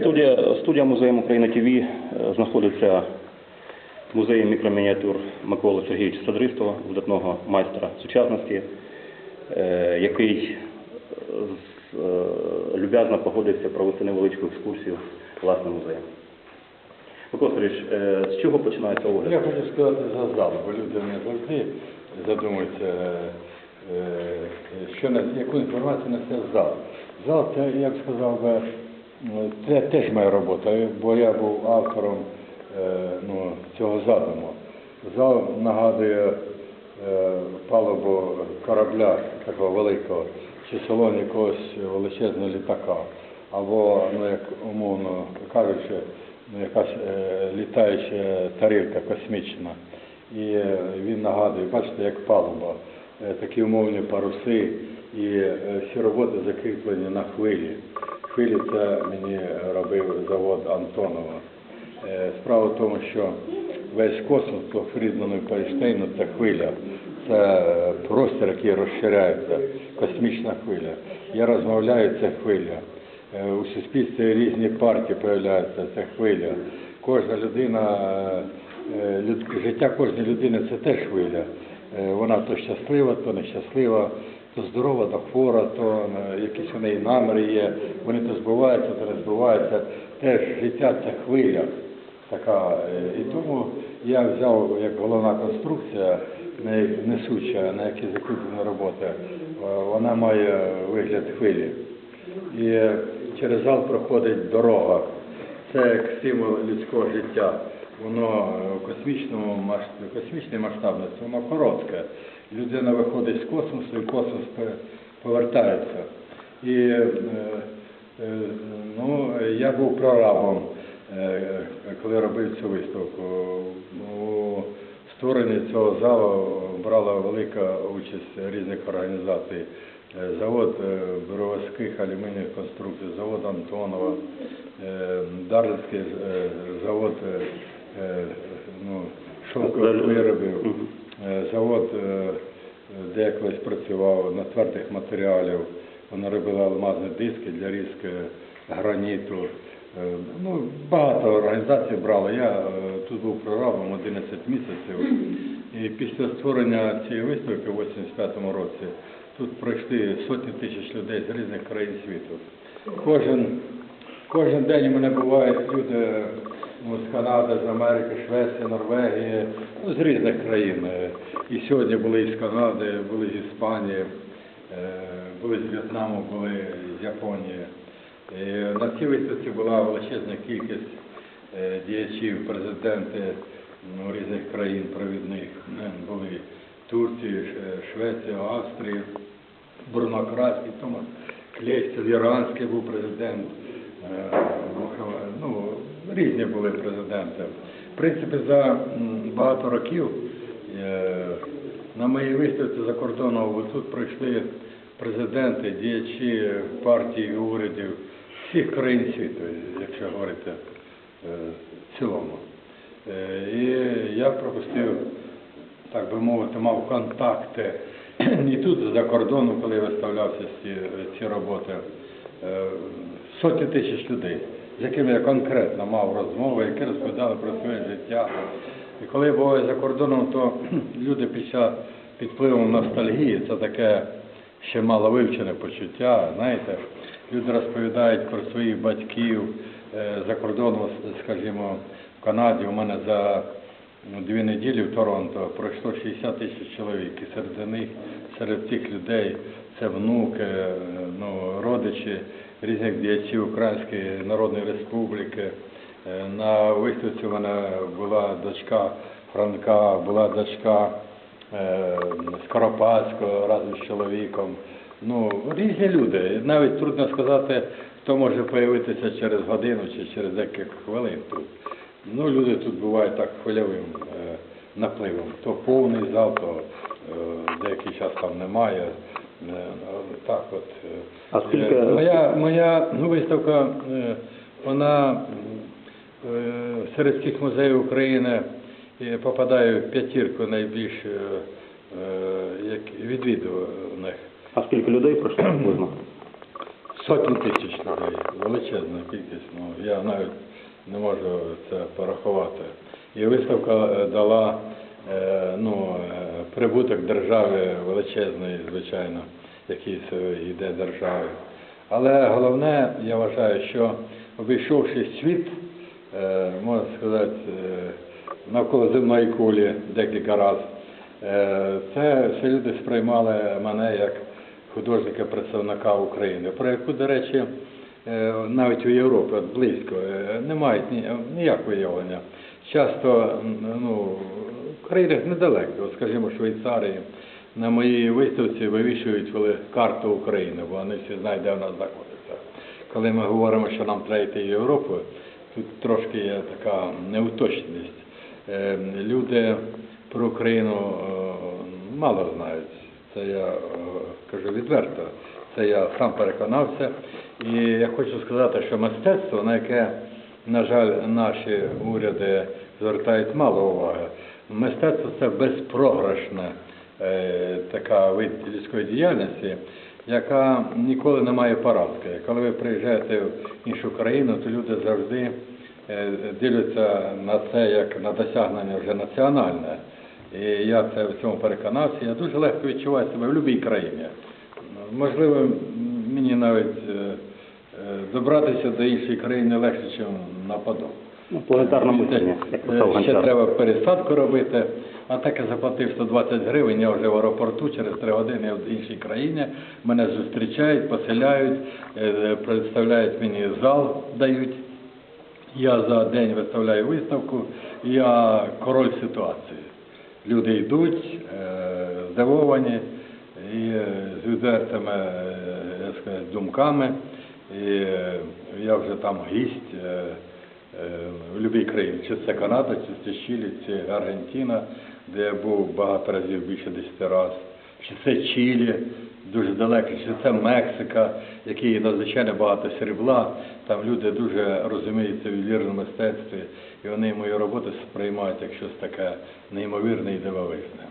Студія, студія музею України ТВ е, знаходиться в музеї мікромініатюр Миколи Сергійовича Садристова, видатного майстра сучасності, е, який е, люб'язно погодився провести невеличку екскурсію власним музеєм. Микола Сергійович, з чого починається Я хочу сказати за зал, бо люди не завжди задумуються, що яку інформацію несе зал. Зал це, я б сказав би, це теж моя робота, бо я був автором е, ну, цього задуму. Зал нагадує е, палубу корабля такого великого, чи салон якогось величезного літака, або, ну як умовно кажучи, ну, якась е, літаюча тарілка космічна. І він нагадує, бачите, як палуба, такі умовні паруси, і всі роботи закріплені на хвилі. Хвилі це мені робив завод Антонова. Е, Справа в тому, що весь космос по Фрідману і по Ейнштейну – це хвиля. Це е, простір, який розширяється, космічна хвиля. Я розмовляю, це хвиля. Е, У суспільстві різні партії появляються, це хвиля. Кожна людина, життя кожної людини це теж хвиля. Е, Вона то щаслива, то нещаслива, то здорова, то хвора, то е, якісь у неї наміри є. Вони то збуваються, то не збуваються. Теж життя це хвиля така. е, І тому я взяв як головна конструкція, несуча, на якій закріплена робота, вона має вигляд хвилі. І через зал проходить дорога. Це як символ людського життя. Воно космічному космічній масштабності, воно коротке. Людина виходить з космосу і космос повертається. І е, е, ну, я був прорабом, е, коли робив цю виставку. У створенні цього залу брала велика участь різних організацій. Завод Боровських алюмінієвих конструкцій, завод Антонова, Дарницький завод ну, шовкових виробів, е, завод, е, де колись працював на твердих матеріалів. Вони робили алмазні диски для різки граніту. Е, Ну, багато організацій брало. Я е, тут був прорабом 11 місяців. І після створення цієї виставки в 85-му році тут пройшли сотні тисяч людей з різних країн світу. Кожен, кожен день у мене бувають люди з Канади, з Америки, Швеції, Норвегії, ну, з різних країн. Е, І сьогодні були із Канади, були з Іспанії, е, були з В'єтнаму, були з Японії. І на цій виставці була величезна кількість е, діячів, президенти ну, різних країн провідних. Е, Були Турції, Ш- Швеція, Австрія, Бруно Карацький, Томас Клейстел, Іранський був президент. е, Ну, різні були президенти. В принципі, за багато років е, на моїй виставці за кордоном тут прийшли президенти, діячі партій і урядів всіх країн світу, якщо говорити е, в цілому. Е, І я пропустив, так би мовити, мав контакти і тут за кордоном, коли виставлявся ці, ці роботи, сотні тисяч людей, з якими я конкретно мав розмови, які розповідали про своє життя. І коли я буваю за кордоном, то люди після під впливом ностальгії, це таке ще мало вивчене почуття, знаєте, люди розповідають про своїх батьків е, за кордоном, скажімо, в Канаді у мене за дві неділі в Торонто пройшло 60 тисяч чоловік, і серед них, серед цих людей це внуки, е, ну, родичі різних діячів Української Народної Республіки. Е, На виставці в мене була дочка Франка, була дочка е, Скоропадського разом з чоловіком. Ну, різні люди. Навіть трудно сказати, хто може з'явитися через годину чи через декілька хвилин тут. Ну, люди тут бувають так хвильовим е, напливом. То повний зал, то е, деякий час там немає. Е, так от. е. А скільки- Е, Моя, моя ну, виставка, е, вона е, серед всіх музеїв України е, попадає в п'ятірку найбільш е, е, як відвідуваних. А скільки людей пройшло приблизно? сотні тисяч людей, величезна кількість, ну я навіть не можу це порахувати. І виставка е, дала е, ну, е, прибуток держави величезний, звичайно, якийсь йде держави. Але головне, я вважаю, що обійшовши світ, можна сказати, навколо земної кулі декілька разів, це всі люди сприймали мене як художника-представника України, про яку, до речі, навіть у Європі близько е, не мають ніякого уявлення. Часто ну, в країнах недалеко, скажімо, Швейцарії, на моїй виставці вивішують карту України, бо вони всі знають, де вона знаходиться. Коли ми говоримо, що нам треба йти в Європу, тут трошки є така неуточність. Е, Люди про Україну е, мало знають. Це я е, кажу відверто. Це я сам переконався. І я хочу сказати, що мистецтво, на яке, на жаль, наші уряди звертають мало уваги, мистецтво це безпрограшне е, така вид людської діяльності, яка ніколи не має поразки. Коли ви приїжджаєте в іншу країну, то люди завжди е, дивляться на це як на досягнення вже національне. І я це в цьому переконався. Я дуже легко відчуваю себе в будь-якій країні. Можливо, мені навіть е, добратися до іншої країни легше, ніж на Подол. Ну, мислення, як писав Е, Ще треба пересадку робити, а так я заплатив 120 гривень, я вже в аеропорту, через 3 години в іншій країні. Мене зустрічають, поселяють, е, представляють мені зал, дають. Я за день виставляю виставку, я король ситуації. Люди йдуть, е, здивовані і е, з відвертими е, я думками. І е, я вже там гість е, е, в будь-якій країні. Чи це Канада, чи це Чилі, чи Аргентина, де я був багато разів, більше 10 разів. Чи це Чилі, дуже далеко, чи це Мексика, який надзвичайно багато срібла. Там люди дуже розуміються в ювелірному мистецтві, і вони мою роботу сприймають як щось таке неймовірне і дивовижне.